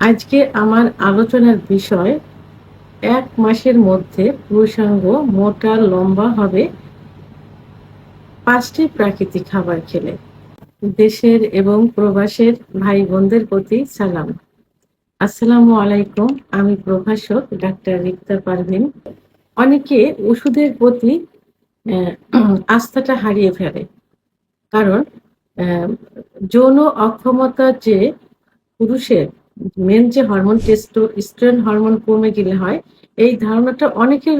আজকে আমার আলোচনার বিষয় এক মাসের মধ্যে পুরুষাঙ্গ মোটা, লম্বা হবে পাঁচটি প্রাকৃতিক খাবার খেলে। দেশের এবং প্রবাসের ভাই বোনদের প্রতি সালাম। আসসালামু আলাইকুম, আমি প্রভাষক ডাক্তার রিক্তা পারভিন। অনেকে ওষুধের প্রতি আস্থাটা হারিয়ে ফেলে। কারণ যৌন অক্ষমতা যে পুরুষের মেন যে হরমোন টেস্টোস্টেরন হরমোন কমে গেলে হয়, এই ধারণাটা অনেকের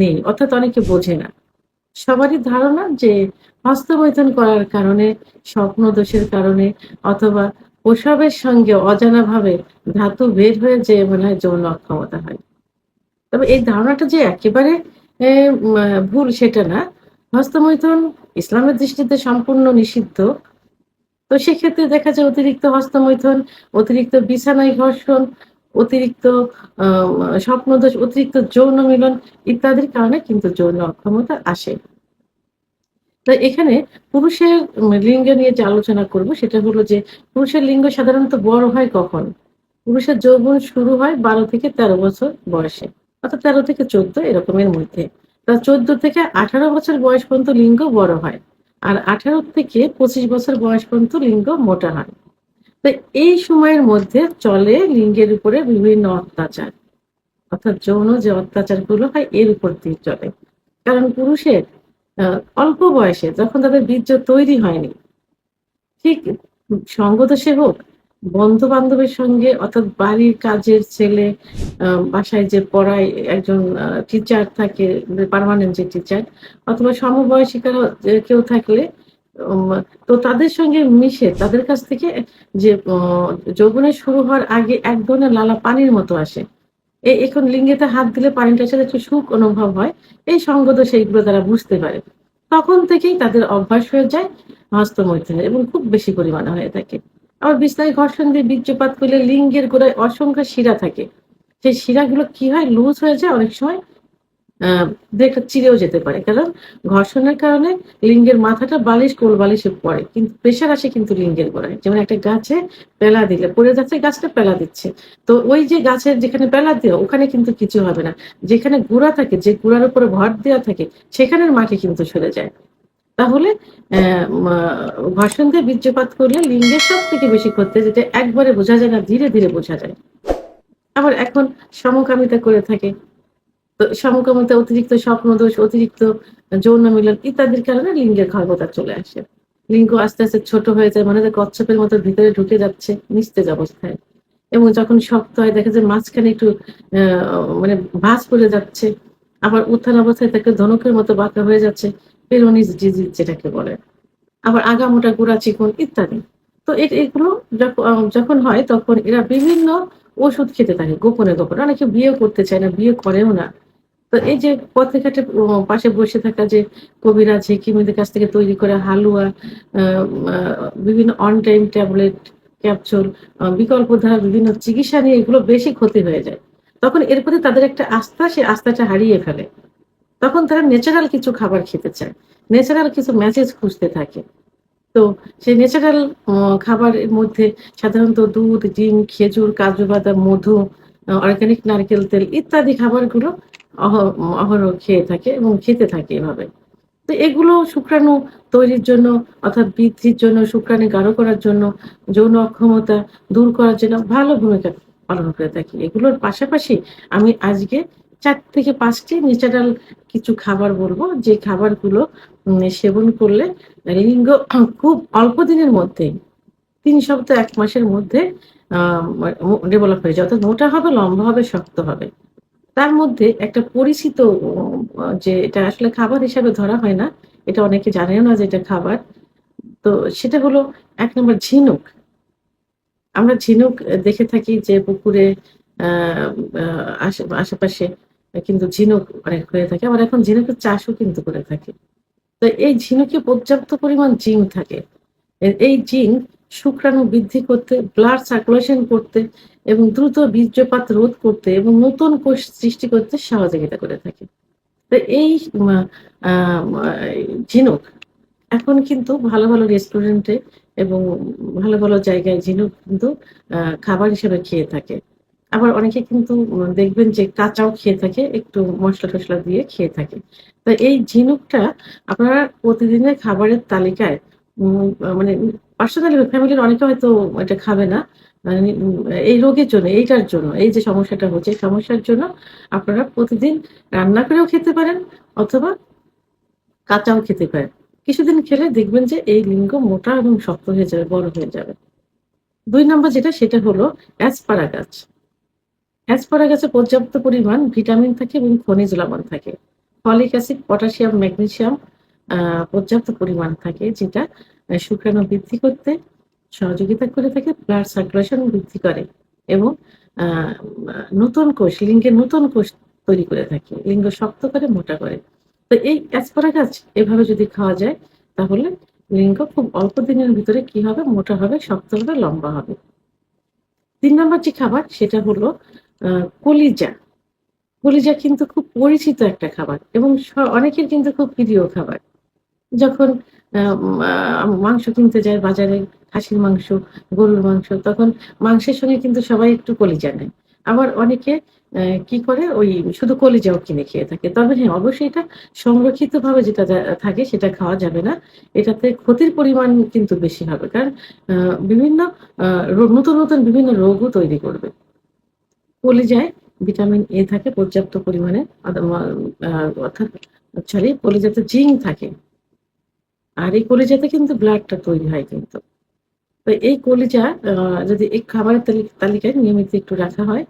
নেই, অর্থাৎ অনেকে বোঝে না। সবারই ধারণা যে হস্তমৈথুন করার কারণে, স্বপ্ন দোষের কারণে, অথবা প্রসবের সঙ্গে অজানাভাবে ধাতু বের হয়ে যে মনে হয় যৌন অক্ষমতা হয়। তবে এই ধারণাটা যে একেবারে ভুল সেটা না, হস্তমৈথন ইসলামের দৃষ্টিতে সম্পূর্ণ নিষিদ্ধ। তো সেক্ষেত্রে দেখা যায় অতিরিক্ত হস্তমৈথুন, অতিরিক্ত বিছানায় ঘর্ষণ, অতিরিক্ত স্বপ্নদোষ, অতিরিক্ত যৌন মিলন ইত্যাদির কারণে কিন্তু যৌন অক্ষমতা আসে। তো এখানে পুরুষের লিঙ্গ নিয়ে যে আলোচনা করব, সেটা হলো যে পুরুষের লিঙ্গ সাধারণত বড় হয় কখন? পুরুষের যৌবন শুরু হয় বারো থেকে তেরো বছর বয়সে, অর্থাৎ তেরো থেকে চোদ্দ এরকমের মধ্যে। তা চোদ্দ থেকে আঠারো বছর বয়স পর্যন্ত লিঙ্গ বড় হয়। আর আঠারো থেকে পঁচিশ বছর বয়স পর্যন্ত লিঙ্গ মোটা হয়। তো এই সময়ের মধ্যে চলে লিঙ্গের উপরে বিভিন্ন অত্যাচার। অর্থাৎ যৌন যে অত্যাচারগুলো হয়, এর উপর দিয়ে চলে। কারণ পুরুষের অল্প বয়সে যখন তাদের বীর্য তৈরি হয়নি, ঠিক সঙ্গদোষে হোক বন্ধু বান্ধবের সঙ্গে, অর্থাৎ বাড়ির কাজের ছেলে বাসায় যে পড়ায় একজন টিচার থাকে পার্মানেন্ট যে টিচার অথবা সমবয়সী কারো- কেউ থাকলে তো তাদের সঙ্গে মিশে, তাদের কাছ থেকে যে যৌবনে শুরু হওয়ার আগে এক ধরনের লালা পানির মতো আসে। এই এখন লিঙ্গেতে হাত দিলে পানিটার সাথে একটু সুখ অনুভব হয়, এই সঙ্গত সেইগুলো তারা বুঝতে পারে। তখন থেকেই তাদের অভ্যাস হয়ে যায় হস্তমৈথুনের, এবং খুব বেশি পরিমাণে হয়ে থাকে। আবার বিস্তারিত ঘর্ষণ দিয়ে বীর্যপাত করলে লিঙ্গের গোড়ায় অসংখ্য শিরা থাকে। সেই শিরাগুলো কি হয়? লুজ হয়ে যায় অনেক সময় দেখে চিরেও যেতে পারে। কারণ ঘর্ষণের কারণে লিঙ্গের মাথাটা বালিশ, কোল বালিশে পড়ে। কিন্তু প্রেশার আসে কিন্তু লিঙ্গের গোড়ায়। যেমন একটা গাছে পেলা দিলে, পড়ে যাচ্ছে, গাছটা পেলা দিচ্ছে। তো ওই যে গাছের যেখানে পেলা দেওয়া, ওখানে কিন্তু কিছু হবে না। যেখানে গুড়া থাকে, যে গুড়ার উপরে ভর দেওয়া থাকে, সেখানের মাটি কিন্তু সরে যায়। তাহলে দিয়ে বীর্যপাত করলে লিঙ্গের সব থেকে বেশি ক্ষতি যেটা একবারে বোঝা যায় না, ধীরে ধীরে বোঝা যায়। আবার এখন সমকামিতা করে থাকে। তো সমকামিতা, অতিরিক্ত স্বপ্নদোষ, অতিরিক্ত যৌন মিলন ইত্যাদির কারণে লিঙ্গের খর্বতা চলে আসে। লিঙ্গ আস্তে আস্তে ছোট হয়ে যায় মানে কচ্ছপের মতো ভিতরে ঢুকে যাচ্ছে, নিস্তেজ অবস্থায়। এবং যখন শক্ত হয়, দেখা যায় মাঝখানে একটু মানে ভাঁজ পড়ে যাচ্ছে। আবার উত্থান অবস্থায় তাকে ধনুকের মতো বাঁকা হয়ে যাচ্ছে। পেরোনিস ডিজিজ যেটাকে বলে, আবার আগামোটা গোড়া চিকন ইত্যাদি। তো এগুলো যখ- যখন হয় তখন এরা বিভিন্ন ওষুধ খেতে থাকে, গোপনে গোপনে। অনেকে বিয়ে করতে চায় না, বিয়ে করেও না। তো এই যে পথে ঘাটে পাশে বসে থাকা যে কবিরাজ হেকিমদের কাছ থেকে তৈরি করা হালুয়া বিভিন্ন অন টাইম ট্যাবলেট ক্যাপসুল বিকল্প ধারা বিভিন্ন চিকিৎসা নিয়ে এগুলো বেশি ক্ষতি হয়ে যায়। তখন এর প্রতি তাদের একটা আস্থা সে আস্থাটা হারিয়ে ফেলে। তখন তারা ন্যাচারাল কিছু খাবার খেতে চায়। ন্যাচারাল কিছু মেসেজ খুঁজতে থাকে। তো সেই ন্যাচারাল খাবারের মধ্যে সাধারণত দুধ, ডিম, খেজুর, কাজু বাদাম, মধু অর্গানিক নারকেল তেল ইত্যাদি খাবারগুলো অহ- অহরহ খেয়ে থাকে এবং খেতে থাকে এভাবে। তো এগুলো শুক্রাণু তৈরির জন্য অর্থাৎ বৃদ্ধির জন্য, শুক্রাণু গাঢ় করার জন্য, যৌন অক্ষমতা দূর করার জন্য ভালো ভূমিকা পালন করে থাকি। এগুলোর পাশাপাশি আমি আজকে চার থেকে পাঁচটি ন্যাচারাল কিছু খাবার বলব। যে খাবারগুলো সেবন করলে লিঙ্গ খুব অল্প দিনের মধ্যে, তিন সপ্তাহ, এক মাসের মধ্যে ডেভেলপ হয়ে যায়। অর্থাৎ মোটা হবে, লম্বা হবে, শক্ত হবে। তার মধ্যে একটা পরিচিত যে এটা আসলে খাবার হিসাবে ধরা হয় না, এটা অনেকে জানেও না যে এটা খাবার। তো সেটা হলো এক নম্বর ঝিনুক। আমরা ঝিনুক দেখে থাকি যে পুকুরে আশেপাশে কিন্তু ঝিনুক অনেক হয়ে থাকে, আবার এখন ঝিনুকের চাষও কিন্তু করে থাকে। তো এই ঝিনুকে পর্যাপ্ত পরিমাণ জিঙ্ক থাকে। এই জিঙ্ক শুক্রাণু বৃদ্ধি করতে, ব্লাড সার্কুলেশন করতে এবং দ্রুত বীর্যপাত রোধ করতে এবং নতুন কোষ সৃষ্টি করতে সহযোগিতা করে থাকে। তো এই ঝিনুক এখন কিন্তু ভালো ভালো রেস্টুরেন্টে এবং ভালো ভালো জায়গায় ঝিনুক কিন্তু খাবার হিসেবে খেয়ে থাকে। আবার অনেকে কিন্তু দেখবেন যে কাঁচাও খেয়ে থাকে একটু মশলা টশলা দিয়ে খেয়ে থাকে। তো এই ঝিনুকটা আপনারা প্রতিদিনের খাবারের তালিকায় মানে পার্সোনালি ফ্যামিলির অনেকে হয়তো এটা খাবে না। মানে, এই রোগের জন্য এইটার জন্য এই যে সমস্যাটা হচ্ছে সমস্যার জন্য আপনারা প্রতিদিন রান্না করেও খেতে পারেন অথবা কাঁচাও খেতে পারেন। কিছুদিন খেলে দেখবেন যে এই লিঙ্গ মোটা এবং শক্ত হয়ে যাবে বড় হয়ে যাবে। দুই নম্বর যেটা সেটা হলো অ্যাসপারাগাছ। অ্যাসপারাগাছে পর্যাপ্ত পরিমাণ ভিটামিন থাকে এবং খনিজ লবণ থাকে। ফলিক অ্যাসিড পটাশিয়াম ম্যাগনেসিয়াম আহ, পর্যাপ্ত পরিমাণ থাকে যেটা শুক্রাণু বৃদ্ধি করতে সহযোগিতা করে থাকে ব্লাড সার্কুলেশন বৃদ্ধি করে এবং নতুন কোষ লিঙ্গের নতুন কোষ তৈরি করে থাকে। লিঙ্গ শক্ত করে মোটা করে। তো এই অ্যাসপারাগাছ এভাবে যদি খাওয়া যায় তাহলে লিঙ্গ খুব অল্প দিনের ভিতরে কি হবে? মোটা হবে শক্ত হবে লম্বা হবে। তিন নম্বর যে খাবার সেটা হলো কলিজা। কলিজা কিন্তু খুব পরিচিত একটা খাবার এবং অনেকের কিন্তু খুব প্রিয় খাবার। যখন মাংস কিনতে যায়, বাজারে খাসির মাংস, গরুর মাংস, তখন মাংসের সঙ্গে কিন্তু সবাই একটু কলিজা নেয়। আবার অনেকে কি করে, ওই শুধু কলিজাও কিনে খেয়ে থাকে। তবে হ্যাঁ অবশ্যই এটা সংরক্ষিত ভাবে যেটা থাকে সেটা খাওয়া যাবে না। এটাতে ক্ষতির পরিমাণ কিন্তু বেশি হবে। কারণ বিভিন্ন নতুন নতুন বিভিন্ন রোগও তৈরি করবে। কলিজায় ভিটামিন এ থাকে, পর্যাপ্ত পরিমাণে অর্থাৎ সরি, কলিজাতে জিঙ্ক থাকে। আর এই কলিজাতে কিন্তু ব্লাডটা তৈরি হয় কিন্তু। তো এই কলিজা যদি এই খাবারের তালিকায় নিয়মিত একটু রাখা হয়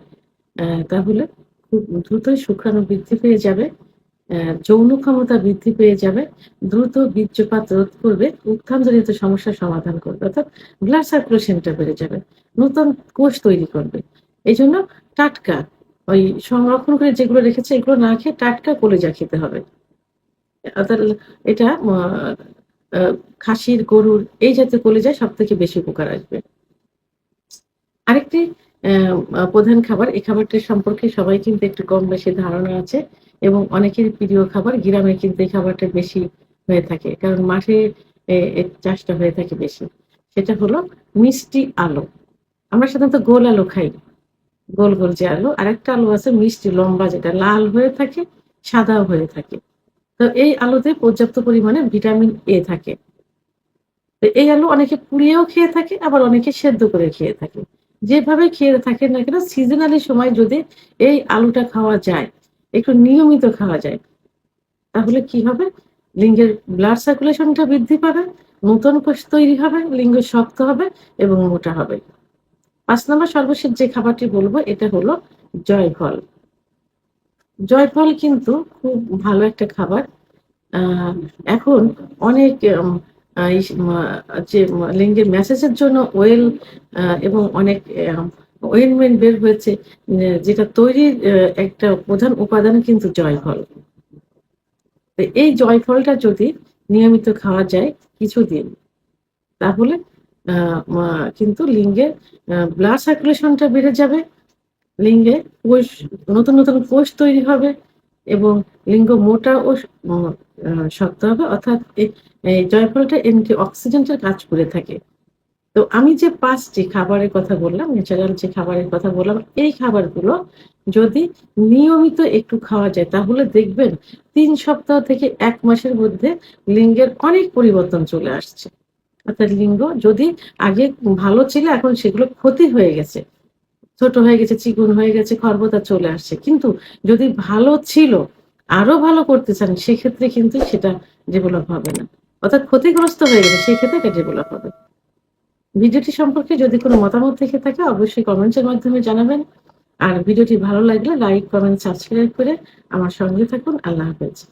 তাহলে খুব দ্রুতই শুক্রাণু বৃদ্ধি পেয়ে যাবে যৌন ক্ষমতা বৃদ্ধি পেয়ে যাবে, দ্রুত বীর্যপাত রোধ করবে, উত্থানজনিত সমস্যার সমাধান করবে, অর্থাৎ ব্লাড সার্কুলেশনটা বেড়ে যাবে, নতুন কোষ তৈরি করবে। এই জন্য টাটকা, ওই সংরক্ষণ করে যেগুলো রেখেছে এগুলো না খেয়ে টাটকা কলিজা খেতে হবে। এটা খাসির, গরুর এই জাতীয় কলিজায় সব থেকে বেশি উপকার আসবে। আরেকটি প্রধান খাবার, এই খাবারটির সম্পর্কে সবাই কিন্তু একটু কম বেশি ধারণা আছে এবং অনেকের প্রিয় খাবার গ্রামে কিন্তু এই খাবারটা বেশি হয়ে থাকে, কারণ মাঠে চাষটা হয়ে থাকে বেশি। সেটা হলো মিষ্টি আলু। আমরা সাধারণত গোল আলু খাই। গোল গোল যে আলু, আরেকটা আলু আছে মিষ্টি লম্বা যেটা, লাল হয়ে থাকে সাদাও হয়ে থাকে। তো এই আলুতে পর্যাপ্ত পরিমাণে ভিটামিন এ থাকে। তো এই আলু অনেকে পুড়িয়েও খেয়ে থাকে, আবার অনেকে সেদ্ধ করে খেয়ে থাকে। যেভাবে খেয়ে থাকে না কেন সিজনালি সময় যদি এই আলুটা খাওয়া যায়, একটু নিয়মিত খাওয়া যায়, তাহলে কি হবে? লিঙ্গের ব্লাড সার্কুলেশনটা বৃদ্ধি পাবে, নতুন কোষ তৈরি হবে, লিঙ্গ শক্ত হবে এবং মোটা হবে। পাঁচ নম্বর সর্বশেষ যে খাবারটি বলব, এটা হলো জয়ফল। জয়ফল কিন্তু খুব ভালো একটা খাবার। এখন অনেক যে লিঙ্গের মেসেজের জন্য ওয়েল এবং অনেক ওয়েলমেন্ট বের হয়েছে, যেটা তৈরির একটা প্রধান উপাদান কিন্তু জয়ফল। এই জয়ফলটা যদি নিয়মিত খাওয়া যায় কিছুদিন, তাহলে কিন্তু লিঙ্গের ব্লাড সার্কুলেশনটা বেড়ে যাবে। লিঙ্গে কোষ, নতুন নতুন কোষ তৈরি হবে এবং লিঙ্গ মোটা ও শক্ত হবে। অর্থাৎ এই- জয়ফলটা এন্টি অক্সিডেন্টের কাজ করে থাকে। তো আমি যে পাঁচটি খাবারের কথা বললাম ন্যাচারাল যে খাবারের কথা বললাম, এই খাবারগুলো যদি নিয়মিত একটু খাওয়া যায়, তাহলে দেখবেন তিন সপ্তাহ থেকে এক মাসের মধ্যে লিঙ্গের অনেক পরিবর্তন চলে আসছে। অর্থাৎ লিঙ্গ যদি আগে ভালো ছিল, এখন সেগুলো ক্ষতি হয়ে গেছে। ছোট হয়ে গেছে, চিকুন হয়ে গেছে খর্বতা চলে আসছে। কিন্তু যদি ভালো ছিল, আরও ভালো করতে চান, সেক্ষেত্রে কিন্তু সেটা ডেভেলপ হবে না। অর্থাৎ ক্ষতিগ্রস্ত হয়ে গেছে সেই ক্ষেত্রে এটা ডেভেলপ হবে। ভিডিওটি সম্পর্কে যদি কোনো মতামত থেকে থাকে, অবশ্যই কমেন্টসের মাধ্যমে জানাবেন। আর ভিডিওটি ভালো লাগলে লাইক, কমেন্ট, সাবস্ক্রাইব করে আমার সঙ্গে থাকুন। আল্লাহ হাফেজ।